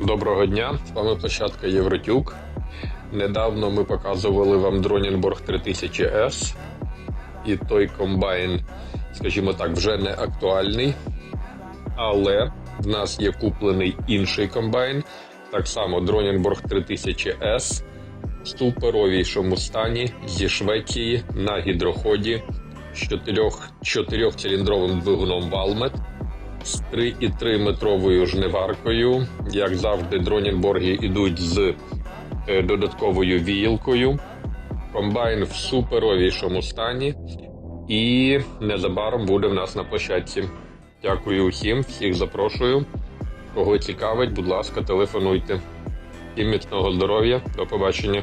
Доброго дня, з вами площадка Євротюк. Недавно ми показували вам Дронінборг 3000S. І той комбайн, скажімо так, вже не актуальний. Але в нас є куплений інший комбайн. Так само Дронінборг 3000S в суперовішому стані зі Швеції на гідроході з 4 циліндровим двигуном Valmet з 3,3 метровою жниваркою. Як завжди, дронінборги йдуть з е, додатковою віїлкою. Комбайн в суперовішому стані. І незабаром буде в нас на площадці. Дякую усім, всіх запрошую. Кого цікавить, будь ласка, телефонуйте. Всім міцного здоров'я, до побачення.